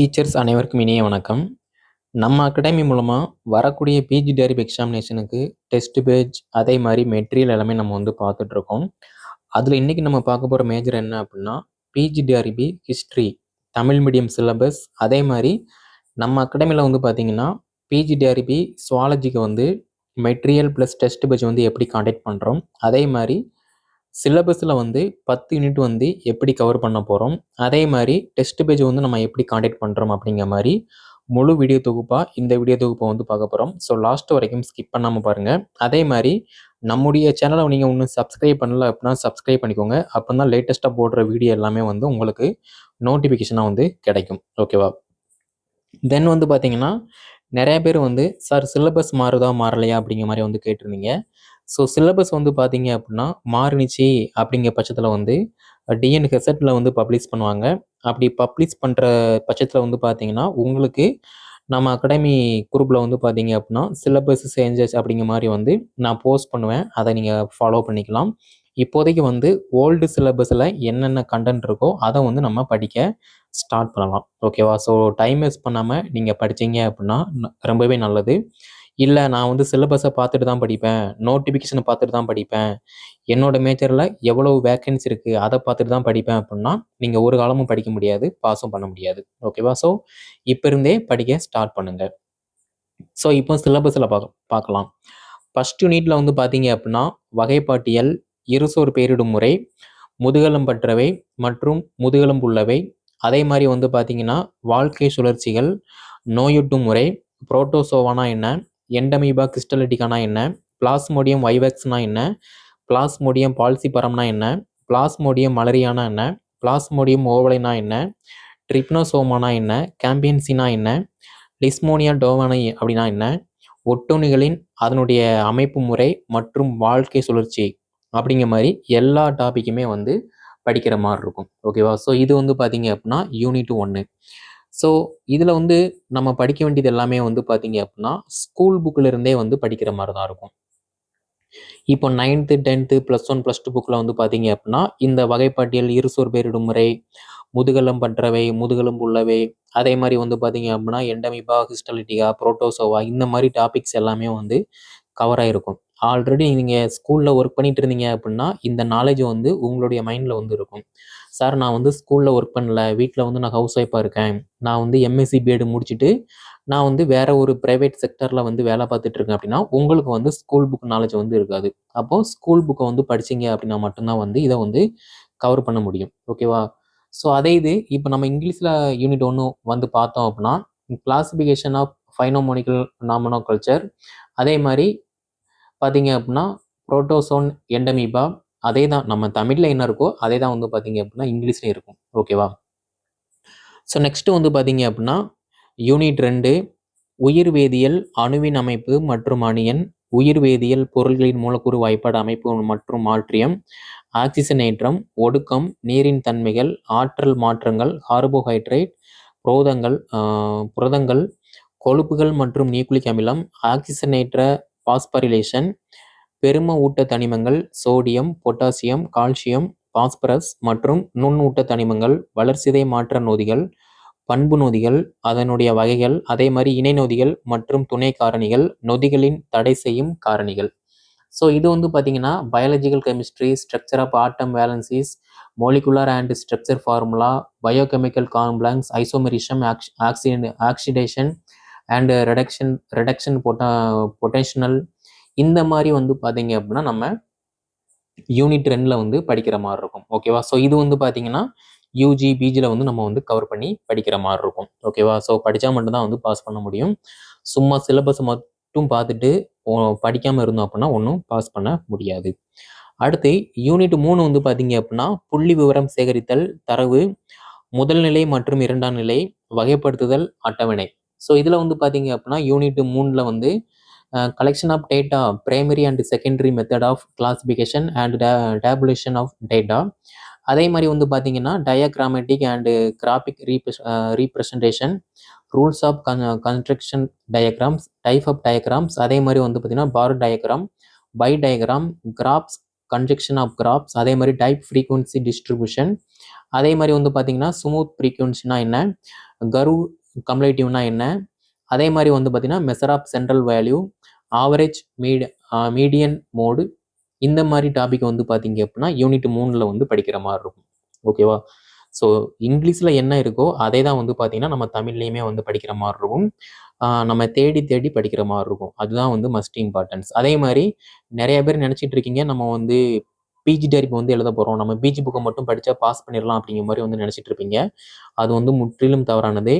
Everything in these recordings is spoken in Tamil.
டீச்சர்ஸ் அனைவருக்கும் இனிய வணக்கம். நம்ம அகாடமி மூலமாக வரக்கூடிய பிஜி டேரிப் எக்ஸாமினேஷனுக்கு டெஸ்ட் பேஜ் அதே மாதிரி மெட்டீரியல் எல்லாமே நம்ம வந்து பார்த்துட்ருக்கோம் அதில் இன்றைக்கி நம்ம பார்க்க போகிற மேஜர் என்ன அப்படின்னா PG TRB history Tamil medium syllabus அதே மாதிரி நம்ம அகாடமியில் வந்து பார்த்திங்கன்னா பிஜி டிஆர்பி சுவாலஜிக்கு வந்து மெட்டீரியல் ப்ளஸ் டெஸ்ட் பேஜ் வந்து எப்படி காண்டாக்ட் பண்ணுறோம் அதே மாதிரி சிலபஸில் வந்து பத்து யூனிட் வந்து எப்படி கவர் பண்ண போகிறோம் அதே மாதிரி டெஸ்ட் பேஜ் வந்து நம்ம எப்படி காண்டாக்ட் பண்ணுறோம் அப்படிங்கிற மாதிரி முழு வீடியோ தொகுப்பாக இந்த வீடியோ தொகுப்பை வந்து பார்க்க போகிறோம் ஸோ லாஸ்ட் வரைக்கும் ஸ்கிப் பண்ணாமல் பாருங்கள் அதே மாதிரி நம்முடைய சேனலை நீங்கள் இன்னும் சப்ஸ்கிரைப் பண்ணல அப்படின்னா சப்ஸ்கிரைப் பண்ணிக்கோங்க. அப்போ தான் லேட்டஸ்ட்டாக போடுற வீடியோ எல்லாமே வந்து உங்களுக்கு நோட்டிஃபிகேஷனாக வந்து கிடைக்கும். ஓகேவா தென் வந்து பார்த்தீங்கன்னா நிறைய பேர் வந்து சார் சிலபஸ் மாறுதா மாறலையா? அப்படிங்கிற மாதிரி வந்து கேட்டிருந்தீங்க. ஸோ சிலபஸ் வந்து பார்த்தீங்க அப்படின்னா மாறுனுச்சு அப்படிங்கிற பட்சத்தில் வந்து டிஎன் ஹெசட்டில் வந்து பப்ளிஷ் பண்ணுவாங்க. அப்படி பப்ளிஷ் பண்ணுற பட்சத்தில் வந்து பார்த்தீங்கன்னா உங்களுக்கு நம்ம அகாடமி குரூப்பில் வந்து பார்த்தீங்க அப்படின்னா சிலபஸ் சேஞ்சஸ் அப்படிங்கிற மாதிரி வந்து நான் போஸ்ட் பண்ணுவேன். அதை நீங்கள் ஃபாலோ பண்ணிக்கலாம். இப்போதைக்கு வந்து ஓல்டு சிலபஸில் என்னென்ன கண்டென்ட் இருக்கோ அதை வந்து நம்ம படிக்க ஸ்டார்ட் பண்ணலாம். ஓகேவா ஸோ டைம் வேஸ்ட் பண்ணாமல் நீங்கள் படிச்சீங்க அப்படின்னா ரொம்பவே நல்லது. இல்லை நான் வந்து சிலபஸை பார்த்துட்டு தான் படிப்பேன். நோட்டிஃபிகேஷனை பார்த்துட்டு தான் படிப்பேன். என்னோட மேஜரில் எவ்வளோ வேக்கன்சி இருக்குது அதை பார்த்துட்டு தான் படிப்பேன் அப்படின்னா நீங்கள் ஒரு காலமும் படிக்க முடியாது பாஸும் பண்ண முடியாது. ஓகேவா ஸோ இப்போ இருந்தே படிக்க ஸ்டார்ட் பண்ணுங்கள் ஸோ இப்போ சிலபஸில் பார்க்க பார்க்கலாம். ஃபஸ்ட் யூனிட்ல வந்து பார்த்தீங்க அப்படின்னா வகைப்பாட்டியல் இருசோர் பெயரிடும் முறை முதுகலம் பற்றவை மற்றும் முதுகலம் உள்ளவை. அதே மாதிரி வந்து பார்த்தீங்கன்னா வாழ்க்கை சுழற்சிகள் நோயுட்டும் முறை புரோட்டோசோவானா என்ன எண்டமீபா கிறிஸ்டலிட்டிக்கானா என்ன? பிளாஸ்மோடியம் வைவேக்ஸ்னா என்ன? பிளாஸ்மோடியம் பால்சிபரம்னா என்ன? பிளாஸ்மோடியம் மலரியானா என்ன? பிளாஸ்மோடியம் ஓவலைனா என்ன? ட்ரிப்னோசோமானா என்ன? கேம்பியன்சினா என்ன? லிஸ்மோனியா டோவனை அப்படின்னா என்ன? ஒட்டுண்ணிகளின் அதனுடைய அமைப்பு முறை மற்றும் வாழ்க்கை சுழற்சி அப்படிங்கிற மாதிரி எல்லா டாப்பிக்குமே வந்து படிக்கிற மாதிரி இருக்கும். ஓகேவா ஸோ இது வந்து பார்த்தீங்க அப்படின்னா யூனிட் ஒன்று ஸோ இதில் வந்து நம்ம படிக்க வேண்டியது எல்லாமே வந்து பார்த்தீங்க அப்படின்னா ஸ்கூல் புக்கில் இருந்தே வந்து படிக்கிற மாதிரி தான் இருக்கும். இப்போ ninth tenth plus one plus two புக்கில் வந்து பார்த்தீங்க அப்படின்னா இந்த வகைப்பாட்டியல் இருசோர் பேரிடும் முறை முதுகலம் பற்றவை முதுகலம் உள்ளவை அதே மாதிரி வந்து பார்த்தீங்க அப்படின்னா எண்டமிபா ஹிஸ்டலிட்டிகா புரோட்டோசோவா இந்த மாதிரி டாபிக்ஸ் எல்லாமே வந்து கவர் ஆகிருக்கும் ஆல்ரெடி நீங்கள் ஸ்கூலில் ஒர்க் பண்ணிட்டு இருந்தீங்க அப்படின்னா இந்த நாலேஜ் வந்து உங்களுடைய மைண்டில் வந்து இருக்கும். சார் நான் வந்து ஸ்கூலில் ஒர்க் பண்ணல. வீட்டில் வந்து நான் ஹவுஸ் ஒய்ஃபாக இருக்கேன். நான் வந்து எம்எஸ்சி பிஎட் முடிச்சுட்டு நான் வந்து வேற ஒரு ப்ரைவேட் செக்டரில் வந்து வேலை பார்த்துட்டு இருக்கேன் அப்படின்னா உங்களுக்கு வந்து ஸ்கூல் புக் நாலேஜ் வந்து இருக்காது. அப்போ ஸ்கூல் புக்கை வந்து படிச்சிங்க அப்படின்னா மட்டும்தான் வந்து இதை வந்து கவர் பண்ண முடியும். ஓகேவா ஸோ அதே இது இப்போ நம்ம இங்கிலீஷில் யூனிட் ஒன்று வந்து பார்த்தோம் அப்படின்னா கிளாசிஃபிகேஷன் ஆஃப் ஃபைனோமோனிக்கல் நாமனோ கல்ச்சர் அதே மாதிரி பார்த்தீங்க அப்படின்னா புரோட்டோசோன் எண்டமீபா அதே தான் நம்ம தமிழில் என்ன இருக்கோ அதே தான் வந்து பார்த்தீங்க அப்படின்னா இங்கிலீஷ்லேயும் இருக்கும். ஓகேவா ஸோ நெக்ஸ்ட்டு வந்து பார்த்தீங்க அப்படின்னா யூனிட் ரெண்டு உயிர் வேதியியல் அணுவின் அமைப்பு மற்றும் அணியன் உயிர் வேதியியல் பொருள்களின் மூலக்கூறு வாய்ப்பாடு அமைப்பு மற்றும் மாற்றியம் ஆக்சிஜனேற்றம் ஒடுக்கம் நீரின் தன்மைகள் ஆற்றல் மாற்றங்கள் கார்போஹைட்ரேட் புரோதங்கள் புரதங்கள் கொழுப்புகள் மற்றும் நியூக்ளிக் அமிலம் ஆக்சிஜனேற்ற பாஸ்பரிலேஷன் பெரும ஊட்ட தனிமங்கள் சோடியம் பொட்டாசியம் கால்சியம் பாஸ்பரஸ் மற்றும் நுண்ணூட்ட தனிமங்கள் வளர்சிதை மாற்ற நொதிகள் பண்பு நொதிகள் அதனுடைய வகைகள் அதே மாதிரி இணை நொதிகள் மற்றும் துணை காரணிகள் நொதிகளின் தடை செய்யும் காரணிகள். ஸோ இது வந்து பார்த்தீங்கன்னா biological chemistry structure of atom valencies molecular and structure formula biochemical complex isomerism oxidation oxidation and reduction reduction பொட்டா potential இந்த மாதிரி வந்து பார்த்தீங்க அப்படின்னா நம்ம யூனிட் ரெண்டில் வந்து படிக்கிற மாதிரி இருக்கும். ஓகேவா ஸோ இது வந்து பார்த்தீங்கன்னா யூஜி பிஜியில் வந்து நம்ம வந்து கவர் பண்ணி படிக்கிற மாதிரி இருக்கும். ஓகேவா ஸோ படித்தா மட்டும்தான் வந்து பாஸ் பண்ண முடியும். சும்மா சிலபஸ் மட்டும் பார்த்துட்டு படிக்காமல் இருந்தோம் அப்படின்னா ஒன்றும் பாஸ் பண்ண முடியாது. அடுத்து யூனிட் மூணு வந்து பார்த்தீங்க அப்படின்னா புள்ளி விவரம் சேகரித்தல் தரவு முதல் நிலை மற்றும் இரண்டாம் நிலை வகைப்படுத்துதல் அட்டவணை. ஸோ இதில் வந்து பார்த்தீங்க அப்படின்னா யூனிட் மூணில் வந்து collection of data primary and secondary method of classification and tabulation of data அதே மாதிரி வந்து பார்த்தீங்கன்னா diagrammatic and graphic representation rules of construction diagrams type of diagrams அதே மாதிரி வந்து பார்த்தீங்கன்னா bar diagram pie diagram graphs conjunction of graphs அதே மாதிரி டைப் ஃப்ரீக்குவன்சி டிஸ்ட்ரிபியூஷன் அதே மாதிரி வந்து பார்த்தீங்கன்னா ஸ்மூத் ஃப்ரீக்குவன்சினா என்ன? கரு கம்லேட்டிவ்னா என்ன? அதே மாதிரி வந்து பார்த்தீங்கன்னா measure of central value average mean median mode இந்த மாதிரி டாபிக் வந்து பார்த்தீங்க அப்படின்னா யூனிட் மூணில் வந்து படிக்கிற மாதிரி இருக்கும். ஓகேவா ஸோ இங்கிலீஷில் என்ன இருக்கோ அதே தான் வந்து பார்த்தீங்கன்னா நம்ம தமிழ்லேயுமே வந்து படிக்கிற மாதிரி இருக்கும். நம்ம தேடி தேடி படிக்கிற மாதிரி இருக்கும். அதுதான் வந்து மஸ்ட் இம்பார்ட்டன்ஸ் அதே மாதிரி நிறைய பேர் நினச்சிட்டு இருக்கீங்க நம்ம வந்து பிஜி டெரிப் வந்து எழுத போகிறோம் நம்ம பிஜி புக்கை மட்டும் படித்தா பாஸ் பண்ணிடலாம் அப்படிங்கிற மாதிரி வந்து நினச்சிட்டு இருப்பீங்க. அது வந்து முற்றிலும் தவறானது.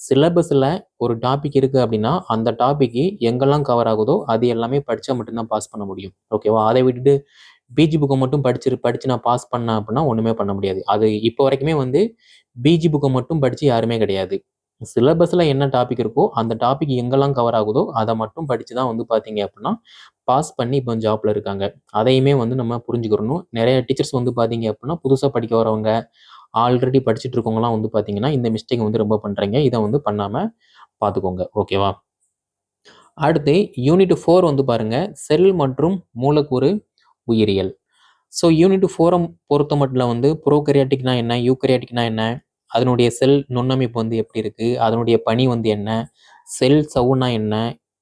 சிலபஸில் ஒரு டாபிக் இருக்குது அப்படின்னா அந்த டாபிக்கு எங்கெல்லாம் கவர் ஆகுதோ அது எல்லாமே படித்தா மட்டும்தான் பாஸ் பண்ண முடியும். ஓகேவா அதை விட்டுட்டு பிஜி புக்கை மட்டும் படிச்சு படித்து நான் பாஸ் பண்ணேன் அப்படின்னா ஒன்றுமே பண்ண முடியாது. அது இப்போ வரைக்குமே வந்து பிஜி புக்கை மட்டும் படித்து யாருமே கிடையாது. சிலபஸில் என்ன டாபிக் இருக்கோ அந்த டாபிக் எங்கெல்லாம் கவர் ஆகுதோ அதை மட்டும் படித்து தான் வந்து பார்த்தீங்க அப்படின்னா பாஸ் பண்ணி இப்போ ஜாப்பில் இருக்காங்க. அதையுமே வந்து நம்ம புரிஞ்சுக்கிறணும். நிறைய டீச்சர்ஸ் வந்து பார்த்தீங்க அப்படின்னா புதுசாக படிக்க வரவங்க ஆல்ரெடி படிச்சுட்டு இருக்கவங்களாம் வந்து பார்த்தீங்கன்னா இந்த மிஸ்டேக் வந்து ரொம்ப பண்ணுறீங்க இதை வந்து பண்ணாமல் பார்த்துக்கோங்க ஓகேவா அடுத்து யூனிட் ஃபோர் வந்து பாருங்கள் செல் மற்றும் மூலக்கூறு உயிரியல். ஸோ யூனிட் ஃபோரை பொறுத்த மட்டும் வந்து ப்ரோகரியாட்டிக்னா என்ன? யூகரியாட்டிக்னா என்ன? அதனுடைய செல் நுண்ணமைப்பு வந்து எப்படி இருக்குது அதனுடைய பணி வந்து என்ன? செல் சவுனா என்ன?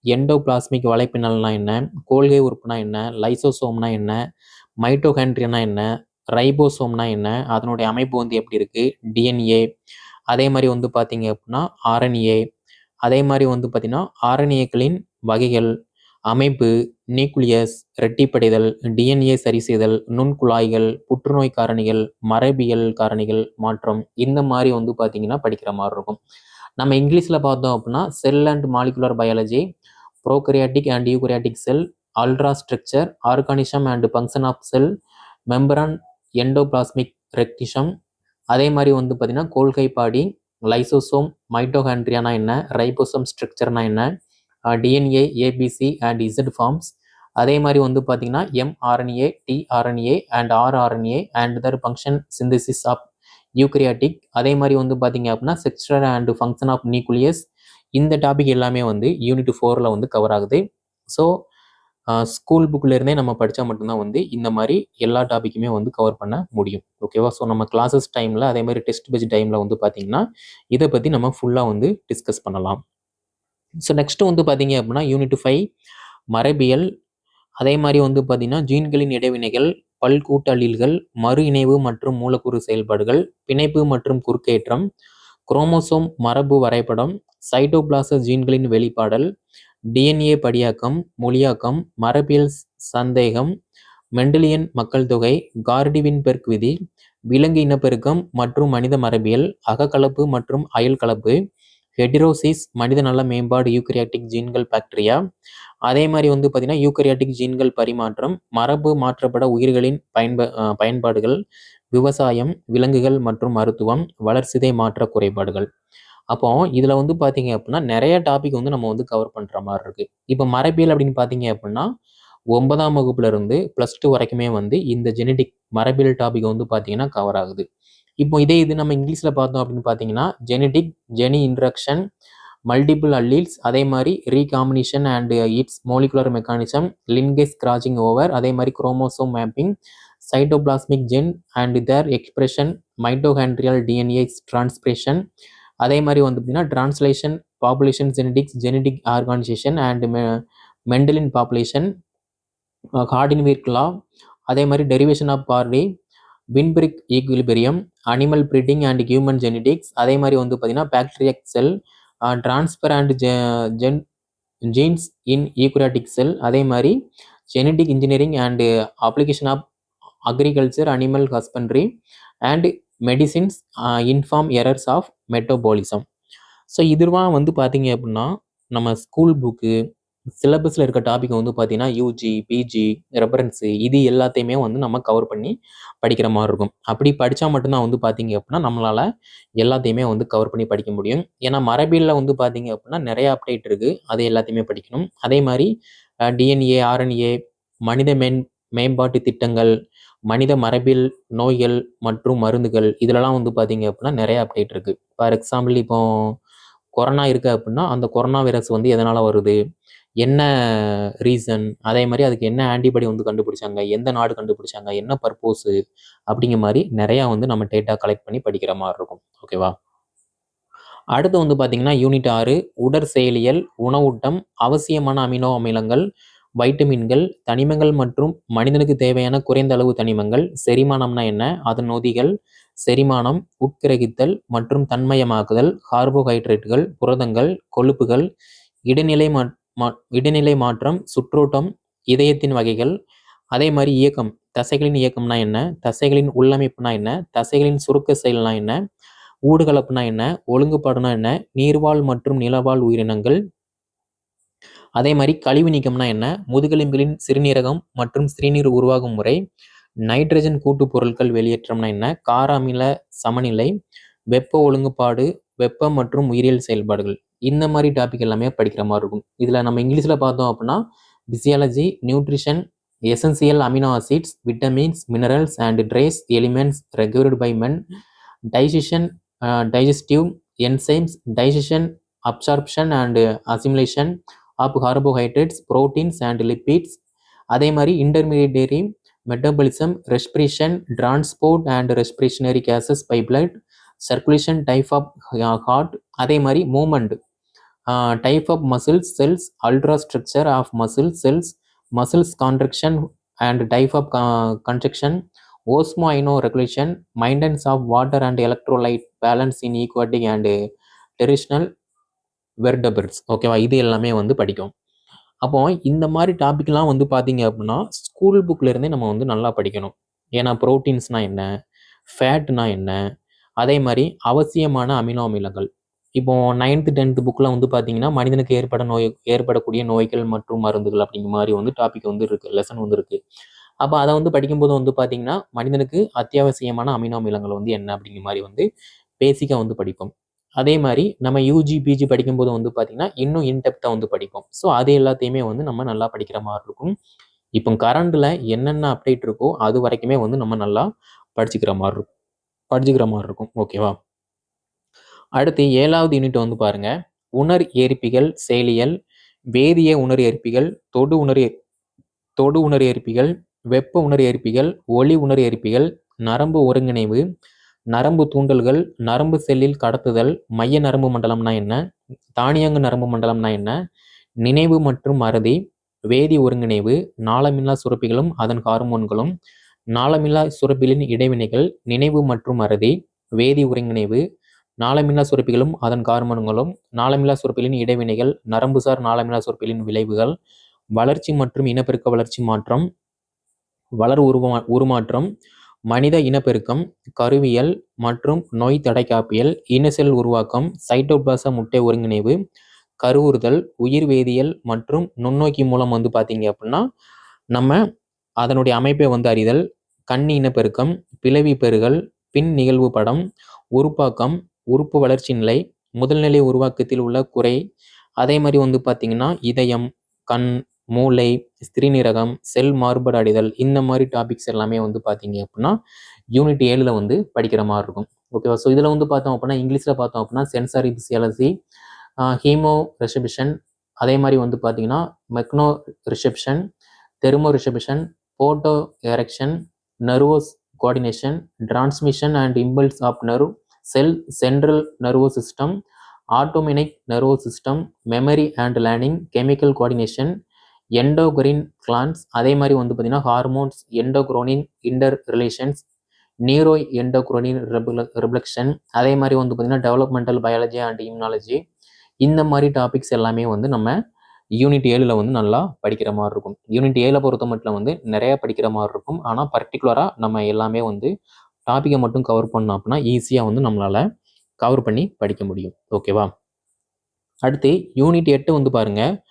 எண்டோபிளாஸ்மிக் வலைப்பின்னல்னா என்ன? கோல்கை உறுப்புனா என்ன? லைசோசோம்னா என்ன? மைட்டோகாண்ட்ரியனா என்ன? ரைபோசோம்னா என்ன? அதனுடைய அமைப்பு வந்து எப்படி இருக்குது டிஎன்ஏ அதே மாதிரி வந்து பார்த்தீங்க அப்படின்னா ஆர்என்ஏ அதே மாதிரி வந்து பார்த்திங்கன்னா ஆர்என்ஏக்களின் வகைகள் அமைப்பு நியூக்ளியஸ் ரெட்டிப்படைதல் டிஎன்ஏ சரி செய்தல் நுண்குழாய்கள் புற்றுநோய் காரணிகள் மரபியல் காரணிகள் மாற்றம் இந்த மாதிரி வந்து பார்த்திங்கன்னா படிக்கிற மாதிரி இருக்கும். நம்ம இங்கிலீஷில் பார்த்தோம் அப்படின்னா cell and molecular biology prokaryotic and eukaryotic cell ultra structure organism and function of cell membrane endoplasmic ரெக்டிஷம் அதே மாதிரி வந்து பார்த்தீங்கன்னா கோல்கை பாடி லைசோசோம் மைட்டோகாண்ட்ரியானா என்ன ரைபோசோம் ஸ்ட்ரக்சர்னா என்ன DNA A B C and Z forms அதே மாதிரி வந்து பார்த்தீங்கன்னா mRNA tRNA and rRNA and their function synthesis of eukaryotic அதே மாதிரி வந்து பார்த்தீங்க அப்படின்னா structure and function of nucleus இந்த டாபிக் எல்லாமே வந்து யூனிட் ஃபோரில் வந்து கவர் ஆகுது. ஸோ ஸ்கூல் புக்லேருந்தே நம்ம படித்தா மட்டும்தான் வந்து இந்த மாதிரி எல்லா டாப்பிக்குமே வந்து கவர் பண்ண முடியும். ஓகேவா ஸோ நம்ம கிளாஸஸ் டைமில் அதே மாதிரி டெஸ்ட் பேஜ் டைமில் வந்து பார்த்தீங்கன்னா இதை பற்றி நம்ம ஃபுல்லாக வந்து டிஸ்கஸ் பண்ணலாம். ஸோ நெக்ஸ்ட்டு வந்து பார்த்தீங்க அப்படின்னா யூனிட் ஃபைவ் மரபியல். அதே மாதிரி வந்து பார்த்திங்கன்னா ஜீன்களின் இடைவினைகள் பல்கூட்டலில்கள் மறு இணைவு மற்றும் மூலக்கூறு செயல்பாடுகள் பிணைப்பு மற்றும் குறுக்கேற்றம் குரோமோசோம் மரபு வரைபடம் சைட்டோபிளாச ஜீன்களின் வெளிப்பாடல் டிஎன்ஏ படியாக்கம் மொழியாக்கம் மரபியல் சந்தேகம் மெண்டலியன் மக்கள் தொகை கார்டிவின்பெர்க் விதி விலங்கு இனப்பெருக்கம் மற்றும் மனித மரபியல் அகக்கலப்பு மற்றும் அயல் கலப்பு ஹெடிரோசிஸ் மனித நல மேம்பாடு யூக்கரியாட்டிக் ஜீன்கள் பாக்டீரியா. அதே மாதிரி வந்து பார்த்திங்கன்னா யூக்கரியாட்டிக் ஜீன்கள் பரிமாற்றம் மரபு மாற்றப்பட உயிர்களின் பயன்ப பயன்பாடுகள் விவசாயம் விலங்குகள் மற்றும் மருத்துவம் வளர்சிதை மாற்ற குறைபாடுகள். அப்போ இதில் வந்து பார்த்தீங்க அப்படின்னா நிறைய டாபிக் வந்து நம்ம வந்து கவர் பண்ணுற மாதிரி இருக்குது இப்போ மரபியல் அப்படின்னு பார்த்தீங்க அப்படின்னா ஒன்பதாம் வகுப்புல இருந்து ப்ளஸ் டூ வரைக்குமே வந்து இந்த ஜெனடிக் மரபியல் டாபிக் வந்து பார்த்தீங்கன்னா கவர் ஆகுது. இப்போ இதே இது நம்ம இங்கிலீஷில் பார்த்தோம் அப்படின்னு பார்த்தீங்கன்னா genetic gene interaction multiple alleles அதே மாதிரி recombination and its molecular mechanism linkage crossing over அதே மாதிரி chromosome mapping cytoplasmic gene and their expression mitochondrial DNA transcription அதே மாதிரி வந்து பார்த்தீங்கன்னா translation population genetics genetic organization and Mendelian population Hardy Weinberg law அதே மாதிரி derivation of Hardy Weinberg equilibrium animal breeding and human genetics அதே மாதிரி வந்து பார்த்திங்கன்னா bacteria cell transfer and gene genes in eukaryotic cell அதே மாதிரி genetic engineering and application of agriculture animal husbandry and medicines inborn errors of metabolism so இதுவாக வந்து பார்த்தீங்க அப்படின்னா நம்ம ஸ்கூல் புக்கு சிலபஸில் இருக்க டாப்பிக்கை வந்து பார்த்தீங்கன்னா யூஜி பிஜி ரெஃபரன்ஸு இது எல்லாத்தையுமே வந்து நம்ம கவர் பண்ணி படிக்கிற மாதிரி இருக்கும். அப்படி படித்தா மட்டும்தான் வந்து பார்த்தீங்க அப்படின்னா நம்மளால் எல்லாத்தையுமே வந்து கவர் பண்ணி படிக்க முடியும். ஏன்னா மரபியலில் வந்து பார்த்தீங்க அப்படின்னா நிறைய அப்டேட் இருக்குது அது எல்லாத்தையுமே படிக்கணும். அதே மாதிரி டிஎன்ஏ ஆர்என்ஏ மனித மேன் மேம்பாட்டு திட்டங்கள் மனித மரபில் நோய்கள் மற்றும் மருந்துகள் இதிலலாம் வந்து பார்த்தீங்க அப்படின்னா நிறைய அப்டேட் இருக்குது ஃபார் எக்ஸாம்பிள் இப்போ கொரோனா இருக்குது அப்படின்னா அந்த கொரோனா வைரஸ் வந்து எதனால் வருது என்ன ரீசன்? அதே மாதிரி அதுக்கு என்ன ஆன்டிபாடி வந்து கண்டுபிடிச்சாங்க? எந்த நாடு கண்டுபிடிச்சாங்க? என்ன பர்ப்போஸு? அப்படிங்கிற மாதிரி நிறையா வந்து நம்ம டேட்டா கலெக்ட் பண்ணி படிக்கிற மாதிரி இருக்கும். ஓகேவா? அடுத்து வந்து பார்த்திங்கன்னா யூனிட் 6 உடற்செயலியல், உணவூட்டம், அவசியமான அமினோ அமிலங்கள், வைட்டமின்கள், தனிமங்கள் மற்றும் மனிதனுக்கு தேவையான குறைந்த அளவு தனிமங்கள், செரிமானம்னா என்ன? அதன் நொதிகள், செரிமானம், உட்கிரகித்தல் மற்றும் தன்மயமாக்குதல், கார்போஹைட்ரேட்டுகள், புரதங்கள், கொழுப்புகள், இடைநிலை மா மா இடைநிலை மாற்றம், சுற்றோட்டம், இதயத்தின் வகைகள், அதே மாதிரி இயக்கம். தசைகளின் இயக்கம்னா என்ன? தசைகளின் உள்ளமைப்புனா என்ன? தசைகளின் சுருக்க செயல்னா என்ன? ஊடுகலப்புனா என்ன? ஒழுங்குபாடுனா என்ன? நீர்வாழ் மற்றும் நிலவாழ் உயிரினங்கள். அதே மாதிரி கழிவு நீக்கம்னா என்ன? முதுகெலும்புகளின் சிறுநீரகம் மற்றும் சிறுநீர் உருவாகும் முறை. நைட்ரஜன் கூட்டு பொருட்கள் வெளியேற்றம்னா என்ன? கார அமில சமநிலை, வெப்ப ஒழுங்குபாடு, வெப்பம் மற்றும் உயிரியல் செயல்பாடுகள். இந்த மாதிரி டாபிக் எல்லாமே படிக்கிற மாதிரி இருக்கும். இதில் நம்ம இங்கிலீஷில் பார்த்தோம் அப்படின்னா physiology, nutrition, essential amino acids, vitamins, minerals and trace elements required by men, digestion digestive enzymes, digestion, absorption and assimilation of carbohydrates, proteins and lipids. அதே மாரி intermediary metabolism, respiration, transport and respiratory gases by blood, circulation type of heart. அதே மாரி movement, a type of muscles cells, ultra structure of muscle cells, muscles contraction and type of க contraction, osmo iono regulation, maintenance of water and electrolyte balance in aquatic and terrestrial vertebrates ஓகேவா? இது எல்லாமே வந்து படிக்கும். அப்போ இந்த மாதிரி டாபிக்லாம் வந்து பார்த்தீங்க அப்படின்னா ஸ்கூல் புக்லேருந்தே நம்ம வந்து நல்லா படிக்கணும். ஏன்னா ப்ரோட்டீன்ஸ்னால் என்ன? ஃபேட்னா என்ன? அதே மாதிரி அவசியமான அமினோ அமிலங்கள். இப்போ நைன்த்து டென்த்து புக்கில் வந்து பார்த்தீங்கன்னா, மனிதனுக்கு ஏற்பட நோய் ஏற்படக்கூடிய நோய்கள் மற்றும் மருந்துகள் அப்படிங்கிற மாதிரி வந்து டாபிக் வந்து இருக்குது லெசன் வந்து இருக்குது அப்போ அதை வந்து படிக்கும்போது வந்து பார்த்தீங்கன்னா, மனிதனுக்கு அத்தியாவசியமான அமினோ அமிலங்கள் வந்து என்ன அப்படிங்கிற மாதிரி வந்து பேசிக்காக வந்து படிப்போம். அதே மாதிரி நம்ம யூஜி, பிஜி படிக்கும்போது வந்து பார்த்திங்கன்னா இன்னும் இன்டெப்த்தாக வந்து படிப்போம். ஸோ அது எல்லாத்தையுமே வந்து நம்ம நல்லா படிக்கிற மாதிரி இருக்கும். இப்போ கரண்டில் என்னென்ன அப்டேட் இருக்கோ, அது வரைக்குமே வந்து நம்ம நல்லா படிச்சுக்கிற மாதிரி இருக்கும் படிச்சுக்கிற மாதிரி இருக்கும். ஓகேவா? அடுத்து ஏழாவது யூனிட் வந்து பாருங்கள் உணர் ஏற்பிகள் செயலியல், வேதிய உணர் ஏற்பிகள், தொடு உணர் தொடு உணர் ஏற்பிகள், வெப்ப உணர் ஏற்பிகள், ஒளி உணர் ஏற்பிகள், நரம்பு ஒருங்கிணைவு, நரம்பு தூண்டல்கள், நரம்பு செல்லில் கடத்துதல், மைய நரம்பு மண்டலம்னா என்ன? தானியங்கு நரம்பு மண்டலம்னா என்ன? நினைவு மற்றும் மறதி, வேதி ஒருங்கிணைவு, நாளமில்லா சுரப்பிகளும் அதன் ஹார்மோன்களும், நாளமில்லா சுரப்பிகளின் இடைவினைகள், நினைவு மற்றும் மறதி, வேதி ஒருங்கிணைவு, நாளமில்லா சுரப்பிகளும் அதன் ஹார்மோன்களும், நாளமில்லா சுரப்பிகளின் இடைவினைகள், நரம்புசார் நாளமில்லா சுரப்பிகளின் விளைவுகள், வளர்ச்சி மற்றும் இனப்பெருக்க வளர்ச்சி மாற்றம், வளர் உருவமா உருமாற்றம், மனித இனப்பெருக்கம், கருவியல் மற்றும் நோய் தடைக்காப்பியல், இன செல் உருவாக்கம், சைட்டோபாச முட்டை ஒருங்கிணைவு, கருவுறுதல், உயிர் வேதியியல் மற்றும் நுண்ணோக்கி மூலம் வந்து பார்த்தீங்க அப்படின்னா நம்ம அதனுடைய அமைப்பை வந்து அறிதல், கண் இனப்பெருக்கம், பிளவி பெறுகல் பின் நிகழ்வு படம், உருப்பாக்கம், உறுப்பு வளர்ச்சி நிலை, முதல்நிலை உருவாக்கத்தில் உள்ள குறை, அதே மாதிரி வந்து பார்த்தீங்கன்னா, இதயம், கண், மூளை, ஸ்திரீநீரகம் செல் மாறுபடாடிதல் அடைதல் இந்த மாதிரி டாபிக்ஸ் எல்லாமே வந்து பார்த்தீங்க அப்படின்னா யூனிட் ஏழில் வந்து படிக்கிற மாதிரி இருக்கும். ஓகேவா? ஸோ இதில் வந்து பார்த்தோம் அப்படின்னா இங்கிலீஷில் பார்த்தோம் அப்படின்னா சென்சாரி பிசியாலஜி, ஹீமோ ரிசப்ஷன் அதே மாதிரி வந்து பார்த்தீங்கன்னா, mechano reception, thermo reception, photo reception, nervous coordination, transmission and impulse of nerve, cell central nervous system, autonomic nervous system, memory and learning, chemical coordination, endocrine glands அதே மாதிரி வந்து பார்த்தீங்கன்னா, hormones, endocrine inter relations, neuro endocrine ரெபுல அதே மாதிரி வந்து பார்த்தீங்கன்னா, டெவலப்மெண்டல் பயாலஜி அண்ட் இம்யூனாலஜி இந்த மாதிரி டாபிக்ஸ் எல்லாமே வந்து நம்ம யூனிட் ஏழில் வந்து நல்லா படிக்கிற மாதிரி இருக்கும். யூனிட் ஏழை பொறுத்த மட்டும் வந்து நிறையா படிக்கிற மாதிரி இருக்கும். ஆனால் பர்டிகுலராக நம்ம எல்லாமே வந்து டாப்பிக்கை மட்டும் கவர் பண்ணோம் அப்படின்னா ஈஸியாக வந்து நம்மளால கவர் பண்ணி படிக்க முடியும். ஓகேவா? அடுத்து யூனிட் எட்டு வந்து பாருங்கள்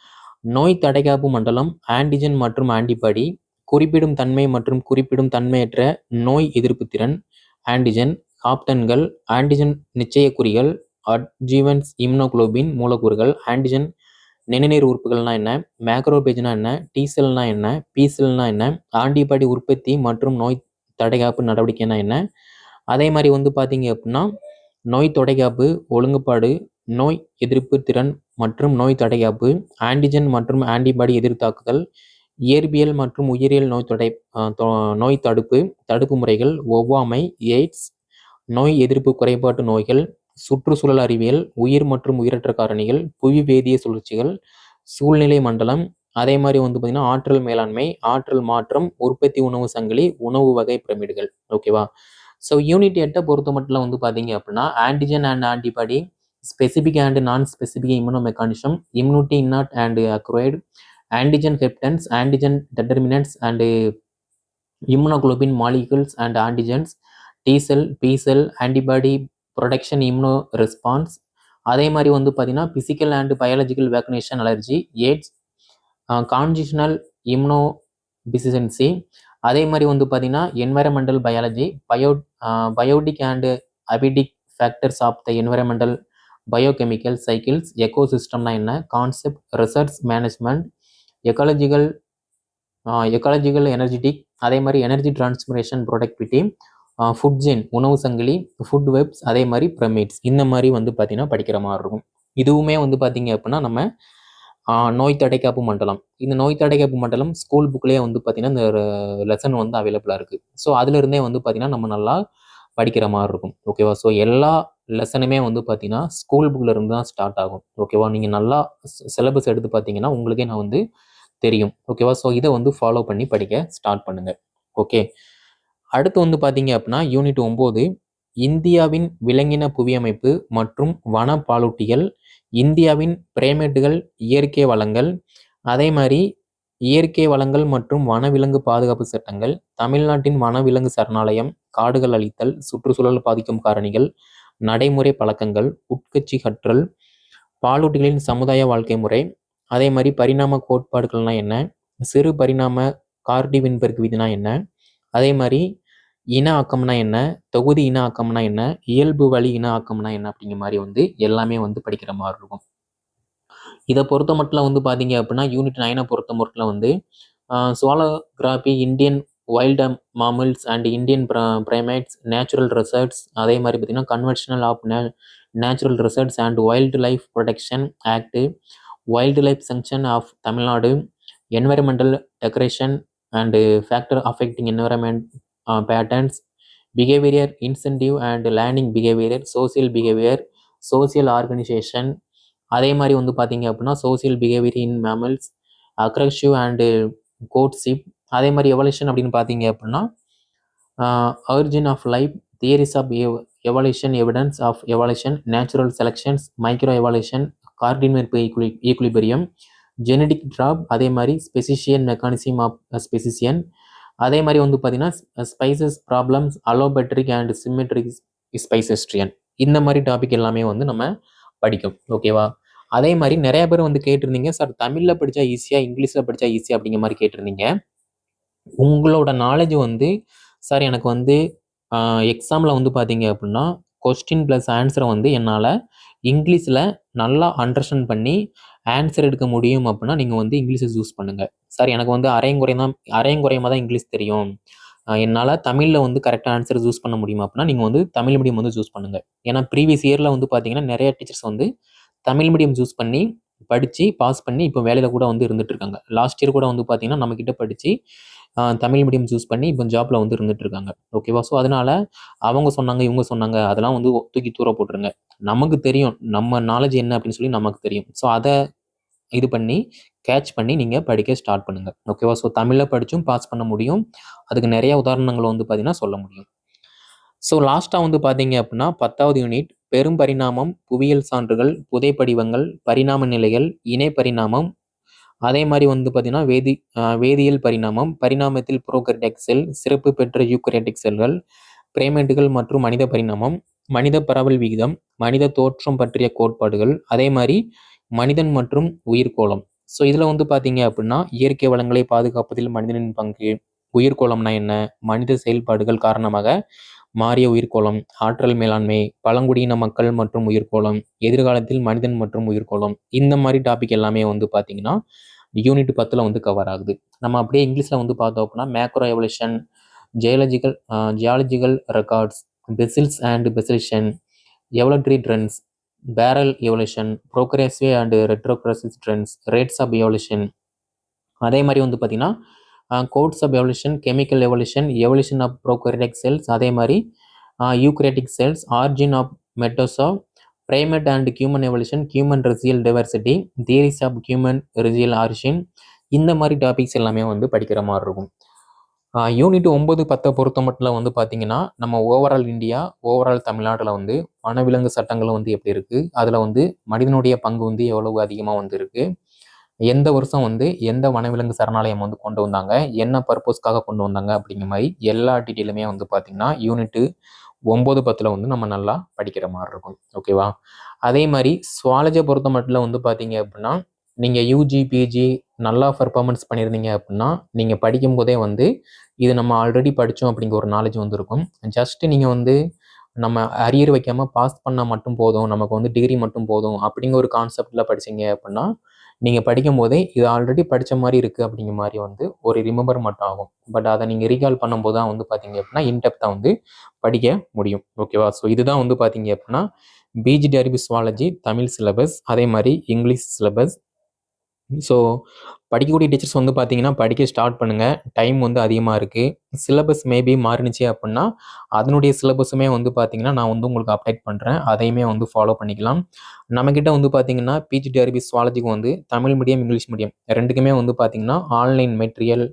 நோய் தடைகாப்பு மண்டலம், ஆன்டிஜன் மற்றும் ஆன்டிபாடி, குறிப்பிடும் தன்மை மற்றும் குறிப்பிடும் தன்மையற்ற நோய் எதிர்ப்பு திறன், ஆன்டிஜன், காப்டன்கள் ஆன்டிஜன் நிச்சயக்குறிகள், அட்ஜீவன்ஸ் இம்யூனோகுளோபின் மூலக்கூறுகள், ஆன்டிஜன் நிணநீர் உறுப்புகள்னா என்ன? மேக்ரோபேஜ்னா என்ன? டீசல்னால் என்ன? பி என்ன? ஆன்டிபாடி உற்பத்தி மற்றும் நோய் தடைகாப்பு நடவடிக்கைனா என்ன? அதே மாதிரி வந்து பார்த்தீங்க அப்படின்னா நோய் தொடைகாப்பு, ஒழுங்குபாடு, நோய் எதிர்ப்பு திறன் மற்றும் நோய் தடைகாப்பு ஆன்டிஜன் மற்றும் ஆன்டிபாடி எதிர்த்தாக்குதல் இயற்பியல் மற்றும் உயிரியல் நோய் தடை நோய் தடுப்பு தடுப்பு முறைகள் ஒவ்வாமை எய்ட்ஸ் நோய் எதிர்ப்பு குறைபாட்டு நோய்கள் சுற்றுச்சூழல் அறிவியல் உயிர் மற்றும் உயிரற்ற காரணிகள் புவி வேதிய சுழற்சிகள் சூழ்நிலை மண்டலம் அதே மாதிரி வந்து பார்த்திங்கன்னா ஆற்றல் மேலாண்மை ஆற்றல் மாற்றம் உற்பத்தி உணவு சங்கிலி உணவு வகை பிரமிடுகள். ஓகேவா? ஸோ யூனிட் எட்டை பொறுத்த மட்டும் வந்து பார்த்தீங்க அப்படின்னா antigen and antibody specific and non specific immuno mechanism immunity innate and acquired antigen haptens antigen determinants and immunoglobulin molecules and antigens T cell B cell antibody production immuno response அதே மாதிரி வந்து பார்த்தீங்கன்னா physical and biological vaccination allergy AIDS congenital immuno deficiency அதே மாதிரி வந்து பார்த்தீங்கன்னா environmental biology bio biotic and abiotic factors of the environmental biochemical cycles எக்கோசிஸ்டம்னா என்ன? Concept research management ecological ecological energetic அதே மாதிரி energy transformation productivity food chain உணவு சங்கிலி ஃபுட் வெப்ஸ் அதே மாதிரி பிரமிட்ஸ் இந்த மாதிரி வந்து பார்த்திங்கன்னா படிக்கிற மாதிரி இருக்கும். இதுவுமே வந்து பார்த்தீங்க அப்படின்னா நம்ம நோய் தடைக்காப்பு மண்டலம். இந்த நோய் தடைக்காப்பு மண்டலம் ஸ்கூல் புக்லேயே வந்து பார்த்திங்கன்னா இந்த லெசன் வந்து அவைலபிளாக இருக்குது ஸோ அதுலேருந்தே வந்து பார்த்திங்கன்னா நம்ம நல்லா படிக்கிற மாதிரி இருக்கும். ஓகேவா ஸோ எல்லா லெசனுமே வந்து பார்த்தீங்கன்னா ஸ்கூல் புக்கில் இருந்து தான் ஸ்டார்ட் ஆகும். ஓகேவா நீங்கள் நல்லா சிலபஸ் எடுத்து பார்த்தீங்கன்னா உங்களுக்கே நான் வந்து தெரியும். ஓகேவா ஸோ இதை வந்து ஃபாலோ பண்ணி படிக்க ஸ்டார்ட் பண்ணுங்கள் ஓகே அடுத்து வந்து பார்த்தீங்க அப்படின்னா யூனிட் ஒம்பது இந்தியாவின் விலங்கின புவியமைப்பு மற்றும் வன பாலூட்டிகள் இந்தியாவின் பிரேமேட்டுகள் இயற்கை வளங்கள் அதே மாதிரி இயற்கை வளங்கள் மற்றும் வனவிலங்கு பாதுகாப்பு சட்டங்கள் தமிழ்நாட்டின் வனவிலங்கு சரணாலயம் காடுகள் அழித்தல் சுற்றுச்சூழல் பாதிக்கும் காரணிகள் நடைமுறை பழக்கங்கள் உட்கட்சி கற்றல் பாலூட்டிகளின் சமுதாய வாழ்க்கை முறை அதே மாதிரி பரிணாம கோட்பாடுகள்னா என்ன சிறு பரிணாம கார்டிவின்பெர்க் விதினா என்ன அதே மாதிரி இன ஆக்கம்னா என்ன தொகுதி இன ஆக்கம்னா என்ன இயல்பு வழி இன ஆக்கம்னா என்ன அப்படிங்கிற மாதிரி வந்து எல்லாமே வந்து படிக்கிற மாதிரி இருக்கும். இதை பொறுத்த மட்டும் வந்து பார்த்தீங்க அப்படின்னா யூனிட் நைனை பொறுத்த மட்டும் வந்து சோலோகிராஃபி Indian wild mammals and Indian primates natural resources அதே மாதிரி பார்த்தீங்கன்னா கன்வென்ஷனல் ஆஃப் நே natural resources and wildlife protection act wildlife sanction of Tamil Nadu environmental degradation and factor affecting environment patterns behaviour instinctive and learning behaviour social behaviour social organisation அதே மாதிரி வந்து பார்த்தீங்க அப்படின்னா social behaviour in mammals aggressive and courtship அதே மாதிரி எவல்யூஷன் அப்படின்னு பார்த்தீங்க அப்படின்னா origin of life theories of evolution evidence of evolution natural selections micro evolution ஈக்குலி equilibrium genetic drift அதே மாதிரி ஸ்பெசிஷியன் மெக்கானிசம் ஆஃப் ஸ்பெசிஷியன் அதே மாதிரி வந்து பார்த்தீங்கன்னா species problems allopatric and sympatric speciation இந்த மாதிரி டாபிக் எல்லாமே வந்து நம்ம படிக்கும். ஓகேவா அதே மாதிரி நிறைய பேர் வந்து கேட்டிருந்தீங்க சார் தமிழில் படித்தா ஈஸியாக இங்கிலீஷில் படித்தா ஈஸியாக அப்படிங்கிற மாதிரி கேட்டிருந்தீங்க. உங்களோட நாலேஜ் வந்து சார் எனக்கு வந்து எக்ஸாமில் வந்து பார்த்தீங்க அப்படின்னா கொஸ்டின் ப்ளஸ் ஆன்சரை வந்து என்னால் இங்கிலீஷில் நல்லா அண்டர்ஸ்டாண்ட் பண்ணி ஆன்சர் எடுக்க முடியும் அப்படின்னா நீங்கள் வந்து இங்கிலீஷை சூஸ் பண்ணுங்கள் சார் எனக்கு வந்து அரையங்குறை தான் அரையங்குறையமாக தான் இங்கிலீஷ் தெரியும். என்னால் தமிழில் வந்து கரெக்டாக ஆன்சர் சூஸ் பண்ண முடியும் அப்படின்னா நீங்கள் வந்து தமிழ் மீடியம் வந்து சூஸ் பண்ணுங்கள் ஏன்னா ப்ரீவியஸ் இயரில் வந்து பார்த்தீங்கன்னா நிறைய டீச்சர்ஸ் வந்து தமிழ் மீடியம் சூஸ் பண்ணி படித்து பாஸ் பண்ணி இப்போ வேலையில் கூட வந்து இருந்துட்டு இருக்காங்க லாஸ்ட் இயர் கூட வந்து பார்த்தீங்கன்னா நம்மக்கிட்ட படித்து தமிழ் மீடியம் சூஸ் பண்ணி இப்போ ஜாப்பில் வந்து இருந்துட்டு இருக்காங்க ஓகேவா ஸோ அதனால் அவங்க சொன்னாங்க இவங்க சொன்னாங்க அதெல்லாம் வந்து தூக்கி தூர போட்டுருங்க. நமக்கு தெரியும் நம்ம நாலேஜ் என்ன அப்படின்னு சொல்லி நமக்கு தெரியும். ஸோ அதை இது பண்ணி கேட்ச் பண்ணி நீங்கள் படிக்க ஸ்டார்ட் பண்ணுங்கள் ஓகேவா ஸோ தமிழில் படித்தும் பாஸ் பண்ண முடியும். அதுக்கு நிறைய உதாரணங்கள் வந்து பார்த்திங்கன்னா சொல்ல முடியும். ஸோ லாஸ்ட்டாக வந்து பார்த்தீங்க அப்படின்னா பத்தாவது யூனிட் பெரும் பரிணாமம் புவியியல் சான்றுகள் புதைப்படிவங்கள் பரிணாம நிலைகள் இணை பரிணாமம். அதே மாதிரி வந்து பார்த்தீங்கன்னா வேதி வேதியியல் பரிணாமம் பரிணாமத்தில் புரோகரியாட்டிக் செல் சிறப்பு பெற்ற யூக்கரியாட்டிக் செல்கள் பிரேமெட்டுகள் மற்றும் மனித பரிணாமம் மனித பரவல் விகிதம் மனித தோற்றம் பற்றிய கோட்பாடுகள் அதே மாதிரி மனிதன் மற்றும் உயிர்கோளம் ஸோ இதில் வந்து பார்த்தீங்க அப்படின்னா இயற்கை வளங்களை பாதுகாப்பதில் மனிதனின் பங்கு உயிர்கோளம்னா என்ன மனித செயல்பாடுகள் காரணமாக மாறிய உயிர்கோளம் ஆற்றல் மேலாண்மை பழங்குடியின மக்கள் மற்றும் உயிர்கோளம் எதிர்காலத்தில் மனிதன் மற்றும் உயிர்கோளம் இந்த மாதிரி டாபிக் எல்லாமே வந்து பார்த்தீங்கன்னா யூனிட் பத்தில் வந்து கவர் ஆகுது. நம்ம அப்படியே இங்கிலீஷில் வந்து பார்த்தோம் அப்படின்னா macro evolution geological geological records fossils and fossilization evolutionary trends parallel evolution progressive and retrogressive trends rates of evolution அதே மாதிரி வந்து பார்த்திங்கன்னா codes of evolution chemical evolution evolution of prokaryotic cells அதே மாதிரி eukaryotic cells origin of metazoa primate and human evolution human racial diversity theories of human racial origin இந்த மாதிரி டாபிக்ஸ் எல்லாமே வந்து படிக்கிற மாதிரி இருக்கும். யூனிட் ஒம்பது பத்தை பொறுத்த மட்டும் வந்து பார்த்தீங்கன்னா நம்ம ஓவரால் இந்தியா ஓவரால் தமிழ்நாட்டில் வந்து வனவிலங்கு சட்டங்கள் வந்து எப்படி இருக்குது அதில் வந்து மனிதனுடைய பங்கு வந்து எவ்வளவு அதிகமாக வந்து இருக்குது எந்த வருஷம் வந்து எந்த வனவிலங்கு சரணாலயம் வந்து கொண்டு வந்தாங்க என்ன பர்பஸ்க்காக கொண்டு வந்தாங்க அப்படிங்கிற மாதிரி எல்லா டீட்டெயிலுமே வந்து பார்த்திங்கன்னா யூனிட்டு ஒம்பது பத்தில் வந்து நம்ம நல்லா படிக்கிற மாதிரி இருக்கும். ஓகேவா அதே மாதிரி சுவாலஜியை பொறுத்த மட்டும் வந்து பார்த்தீங்க அப்படின்னா நீங்கள் யூஜி பிஜி நல்லா பர்ஃபார்மன்ஸ் பண்ணியிருந்தீங்க அப்படின்னா நீங்கள் படிக்கும் போதே வந்து இது நம்ம ஆல்ரெடி படித்தோம் அப்படிங்கிற ஒரு நாலேஜ் வந்து இருக்கும். ஜஸ்ட்டு நீங்கள் வந்து நம்ம அரியர் வைக்காமல் பாஸ் பண்ணால் மட்டும் போதும் நமக்கு வந்து டிகிரி மட்டும் போதும் அப்படிங்கிற ஒரு கான்செப்டில் படிச்சீங்க அப்படின்னா நீங்கள் படிக்கும் போதே இது ஆல்ரெடி படித்த மாதிரி இருக்குது அப்படிங்கிற மாதிரி வந்து ஒரு ரிமெம்பர் மட்டும் ஆகும். பட் அதை நீங்கள் ரீகால் பண்ணும்போது தான் வந்து பார்த்தீங்க அப்படின்னா இன்டெப்த்தாக வந்து படிக்க முடியும். ஓகேவா ஸோ இதுதான் வந்து பார்த்தீங்க அப்படின்னா பிஜிடி சுவாலஜி தமிழ் சிலபஸ் அதே மாதிரி இங்கிலீஷ் சிலபஸ் ஸோ படிக்கக்கூடிய டீச்சர்ஸ் வந்து பார்த்தீங்கன்னா படிக்க ஸ்டார்ட் பண்ணுங்கள் டைம் வந்து அதிகமாக இருக்குது சிலபஸ் மேபி மாறினுச்சு அப்படின்னா அதனுடைய சிலபஸுமே வந்து பார்த்தீங்கன்னா நான் வந்து உங்களுக்கு அப்டேட் பண்ணுறேன் அதையுமே வந்து ஃபாலோ பண்ணிக்கலாம். நம்மக்கிட்ட வந்து பார்த்தீங்கன்னா பிஜிடிஆர்பி சுவாலஜிக்கு வந்து தமிழ் மீடியம் இங்கிலீஷ் மீடியம் ரெண்டுக்குமே வந்து பார்த்தீங்கன்னா online material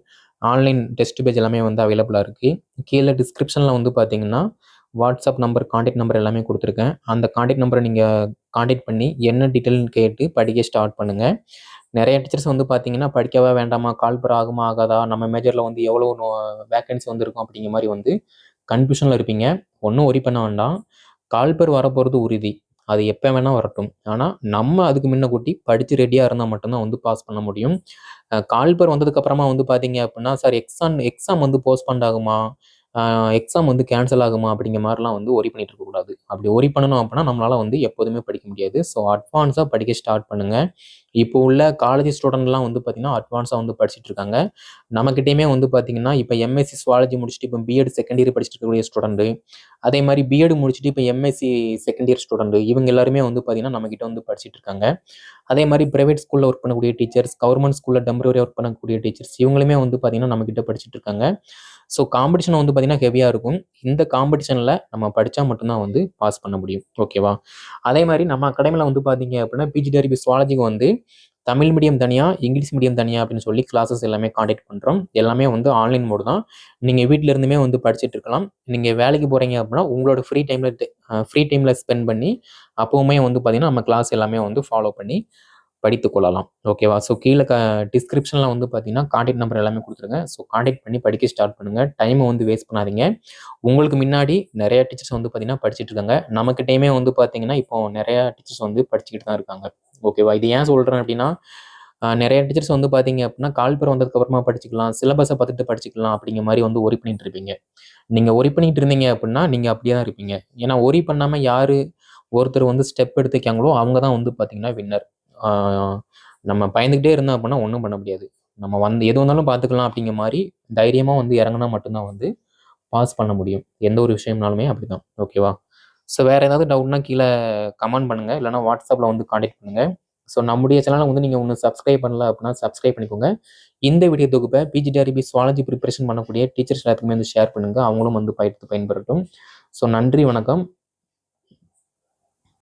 online test page எல்லாமே வந்து அவைலபிளாக இருக்குது கீழே டிஸ்கிரிப்ஷனில் வந்து பார்த்தீங்கன்னா வாட்ஸ்அப் நம்பர் காண்டாக்ட் நம்பர் எல்லாமே கொடுத்துருக்கேன். அந்த காண்டாக்ட் நம்பரை நீங்கள் காண்டாக்ட் பண்ணி என்ன டீட்டெயில்னு கேட்டு படிக்க ஸ்டார்ட் பண்ணுங்கள் நிறைய டீச்சர்ஸ் வந்து பார்த்தீங்கன்னா படிக்கவே வேண்டாமா கால்பர் ஆகுமா ஆகாதா நம்ம மேஜரில் வந்து எவ்வளோ வேக்கன்சி வந்துருக்கும் அப்படிங்கிற மாதிரி வந்து கன்ஃபியூஷனில் இருப்பீங்க. ஒன்றும் ஒரி பண்ண வேண்டாம். கால்பர் வரப்போகிறது உறுதி. அது எப்போ வேணால் வரட்டும். ஆனால் நம்ம அதுக்கு முன்ன கூட்டி படித்து ரெடியாக இருந்தால் மட்டும்தான் வந்து பாஸ் பண்ண முடியும். கால்பர் வந்ததுக்கப்புறமா வந்து பார்த்தீங்க அப்படின்னா சார் எக்ஸாம் எக்ஸாம் வந்து போஸ்ட்பண்ட் ஆகுமா? எக்ஸாம் வந்து கேன்சல் ஆகுமா அப்படிங்கிற மாதிரிலாம் வந்து ஒரி பண்ணிட்டு இருக்கக்கூடாது அப்படி ஒரி பண்ணணும் அப்படின்னா நம்மளால் வந்து எப்போதுமே படிக்க முடியாது. ஸோ அட்வான்ஸாக படிக்க ஸ்டார்ட் பண்ணுங்கள் இப்போ உள்ள காலேஜ் ஸ்டூடெண்ட்லாம் வந்து பார்த்திங்கன்னா அட்வான்ஸாக வந்து படிச்சுட்டு இருக்காங்க. நம்மக்கிட்டேயுமே வந்து பார்த்திங்கன்னா இப்போ எம்எஸ்சி சுவாலஜி முடிச்சுட்டு இப்போ பிஎட் செகண்ட் இயர் படிச்சுட்டு இருக்கக்கூடிய ஸ்டூடெண்ட்டு அதே மாதிரி பிஎட் முடிச்சுட்டு இப்போ எம்எஸ்சி செகண்ட் இயர் ஸ்டூடெண்ட்டு இவங்க எல்லாருமே வந்து பார்த்திங்கன்னா நம்மக்கிட்ட வந்து படிச்சுட்டு இருக்காங்க. அதே மாதிரி ப்ரைவேட் ஸ்கூலில் ஒர்க் பண்ணக்கூடிய டீச்சர்ஸ் கவர்மெண்ட் ஸ்கூலில் டெம்பரவரி ஒர்க் பண்ணக்கூடிய டீச்சர்ஸ் இவங்களுமே வந்து பார்த்திங்கன்னா நம்மக்கிட்ட படிச்சுட்டு இருக்காங்க. ஸோ காம்படிஷன் வந்து பார்த்திங்கன்னா ஹெவியாக இருக்கும். இந்த காம்படிஷனில் நம்ம படித்தா மட்டும்தான் வந்து பாஸ் பண்ண முடியும். ஓகேவா அதே மாதிரி நம்ம அகாடமியில் வந்து பார்த்தீங்க அப்படின்னா பிஜிடிஆர்பி சுவாலஜிக்கு வந்து தமிழ் மீடியம் தனியாக இங்கிலீஷ் மீடியம் தனியாக அப்படின்னு சொல்லி கிளாஸஸ் எல்லாமே காண்டாக்ட் பண்ணுறோம் எல்லாமே வந்து ஆன்லைன் மோடு தான். நீங்கள் வீட்டில் இருந்துமே வந்து படிச்சுட்டு இருக்கலாம். நீங்கள் வேலைக்கு போகிறீங்க அப்படின்னா உங்களோட ஃப்ரீ டைமில் ஃப்ரீ டைமில் ஸ்பெண்ட் பண்ணி அப்போவுமே வந்து பார்த்திங்கன்னா நம்ம கிளாஸ் எல்லாமே வந்து ஃபாலோ பண்ணி படித்து கொள்ளலாம். ஓகேவா ஸோ கீழே க டிஸ்கிரிப்ஷனில் வந்து பார்த்தீங்கன்னா காண்டாக்ட் நம்பர் எல்லாமே கொடுத்துருங்க. ஸோ காண்டாக்ட் பண்ணி படிக்க ஸ்டார்ட் பண்ணுங்கள் டைமை வந்து வேஸ்ட் பண்ணாதீங்க. உங்களுக்கு முன்னாடி நிறையா டீச்சர்ஸ் வந்து பார்த்தீங்கன்னா படிச்சுட்டு இருக்காங்க. நமக்கிட்டையுமே வந்து பார்த்தீங்கன்னா இப்போ நிறையா டீச்சர்ஸ் வந்து படிச்சுக்கிட்டு தான் இருக்காங்க. ஓகேவா இது ஏன் சொல்கிறேன் அப்படின்னா நிறைய டீச்சர்ஸ் வந்து பார்த்தீங்க அப்படின்னா கால்பர் வந்ததுக்கப்புறமா படிச்சுக்கலாம் சிலபஸை பார்த்துட்டு படிச்சுக்கலாம் அப்படிங்கிற மாதிரி வந்து ஒரி பண்ணிட்டு இருப்பீங்க. நீங்கள் ஒரி பண்ணிட்டு இருந்தீங்க அப்படின்னா நீங்கள் அப்படியே தான் இருப்பீங்க. ஏன்னா ஒரி பண்ணாமல் யார் ஒருத்தர் வந்து ஸ்டெப் எடுத்துக்காங்களோ அவங்க தான் வந்து பார்த்தீங்கன்னா வின்னர் நம்ம பயந்துக்கிட்டே இருந்தோம் அப்படின்னா ஒன்றும் பண்ண முடியாது. நம்ம வந்து எது வந்தாலும் பார்த்துக்கலாம் அப்படிங்கிற மாதிரி தைரியமாக வந்து இறங்கினா மட்டும்தான் வந்து பாஸ் பண்ண முடியும். எந்த ஒரு விஷயம்னாலுமே அப்படி தான் ஓகேவா ஸோ வேறு ஏதாவது டவுட்னா கீழே கமெண்ட் பண்ணுங்கள் இல்லைனா வாட்ஸ்அப்பில் வந்து காண்டாக்ட் பண்ணுங்கள் ஸோ நம்முடைய சேனலை வந்து நீங்கள் ஒன்று சப்ஸ்கிரைப் பண்ணல அப்படின்னா சப்ஸ்கிரைப் பண்ணிக்கோங்க. இந்த வீடியோ தொகுப்பை பிஜிடிஆர்பி சுவாலஜி ப்ரிப்பரேஷன் பண்ணக்கூடிய டீச்சர்ஸ் எல்லாத்துக்குமே வந்து ஷேர் பண்ணுங்கள் அவங்களும் வந்து பயிர்த்து பயன்பெறட்டும். ஸோ நன்றி வணக்கம்.